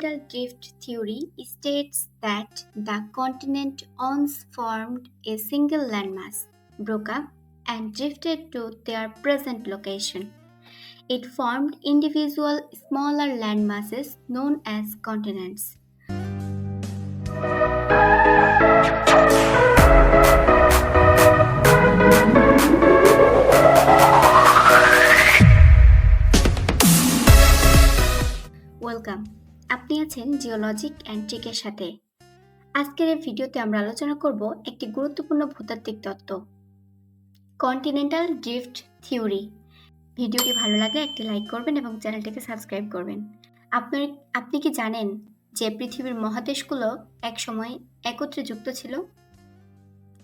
continental drift theory states that the continent once formed a single landmass, broke up, and drifted to their present location. It formed individual smaller landmasses known as continents. আপনি আছেন geologic and ট্রিকের সাথে। আজকের এই ভিডিওতে আমরা আলোচনা করব একটি গুরুত্বপূর্ণ ভূতাত্ত্বিক তত্ত্ব কন্টিনেন্টাল ড্রিফট থিওরি ভিডিওটি ভালো লাগলে একটি লাইক করবেন এবং চ্যানেলটিকে সাবস্ক্রাইব করবেন। আপনার, আপনি কি জানেন যে পৃথিবীর মহাদেশগুলো একসময় একত্রে যুক্ত ছিল?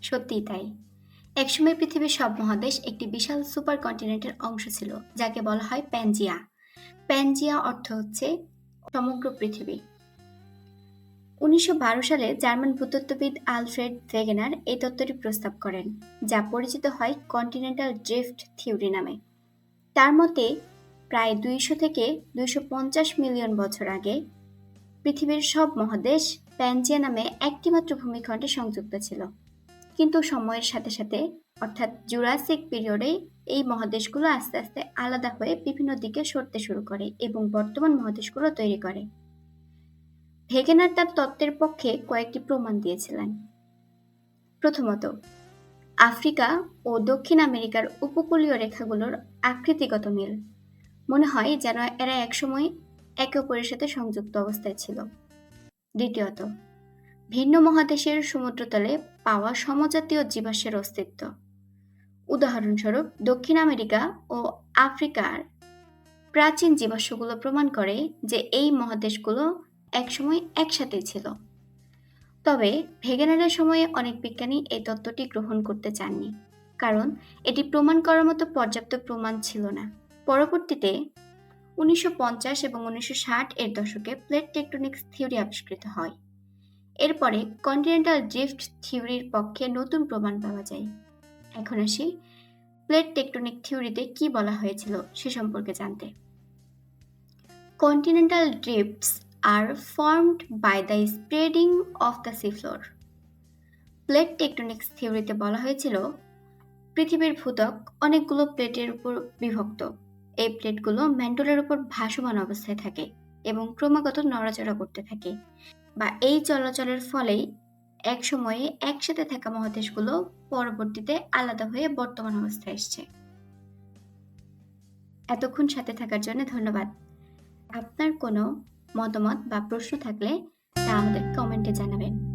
সত্যিই তাই। একসময় পৃথিবীর সব মহাদেশ একটি বিশাল সুপার কন্টিনেন্টের অংশ ছিল, যাকে বলা হয় প্যানজিয়া প্যানজিয়া অর্থ হচ্ছে সমগ্র পৃথিবী। উনিশশো বারো সালে জার্মান ভূতত্ত্ববিদ আলফ্রেড ভেগেনার এই তত্ত্বটি প্রস্তাব করেন, যা পরিচিত হয় কন্টিনেন্টাল ড্রিফট থিওরি নামে। তার মতে, প্রায় দুইশো থেকে দুইশো পঞ্চাশ মিলিয়ন বছর আগে পৃথিবীর সব মহাদেশ প্যানজিয়া নামে একটিমাত্র ভূমিখণ্ডে সংযুক্ত ছিল। কিন্তু সময়ের সাথে সাথে অর্থাৎ জুরাসিক পিরিয়ডে এই মহাদেশগুলো আস্তে আস্তে আলাদা হয়ে বিভিন্ন দিকে সরতে শুরু করে এবং বর্তমান মহাদেশগুলো তৈরি করে। ভেগেনার তার তত্ত্বের পক্ষে কয়েকটি প্রমাণ দিয়েছিলেন। প্রথমত, আফ্রিকা ও দক্ষিণ আমেরিকার উপকূলীয় রেখাগুলোর আকৃতিগত মিল। মনে হয় যেন এরা একসময় একে অপরের সাথে সংযুক্ত অবস্থায় ছিল। দ্বিতীয়ত, ভিন্ন মহাদেশের সমুদ্রতলে পাওয়া সমজাতীয় জীবাশ্মের অস্তিত্ব। উদাহরণস্বরূপ দক্ষিণ আমেরিকা ও আফ্রিকার প্রাচীন জীবাশ্মগুলো প্রমাণ করে যে এই মহাদেশগুলো একসময় একসাথে ছিল। তবে ভেগেনারের সময়ে অনেক বিজ্ঞানী এই তত্ত্বটি গ্রহণ করতে চাননি, কারণ এটি প্রমাণ করার মতো পর্যাপ্ত প্রমাণ ছিল না। পরবর্তীতে উনিশশো পঞ্চাশ এবং উনিশশো ষাট এর দশকে প্লেট টেকটনিক্স থিওরি আবিষ্কৃত হয়। এরপরে কন্টিনেন্টাল ড্রিফট থিওরির পক্ষে নতুন প্রমাণ পাওয়া যায়। এখন আসি। প্লেট টেকটনিক থিওরিতে কি বলা হয়েছিল সে সম্পর্কে জানতে। Continental drifts are formed by the spreading of the seafloor plate tectonics থিওরিতে বলা হয়েছিল, পৃথিবীর ভূতক অনেকগুলো প্লেটের উপর বিভক্ত। এই প্লেটগুলো ম্যান্ডোলের উপর ভাসমান অবস্থায় থাকে এবং ক্রমাগত নড়াচড়া করতে থাকে বা এই চলাচলের ফলেই এক সময়ে একসাথে থাকা মহাদেশগুলো পরবর্তীতে আলাদা হয়ে বর্তমান অবস্থায় এসছে। এতক্ষণ সাথে থাকার জন্য ধন্যবাদ। আপনার কোনো মতামত বা প্রশ্ন থাকলে তা আমাদের কমেন্টে জানাবেন।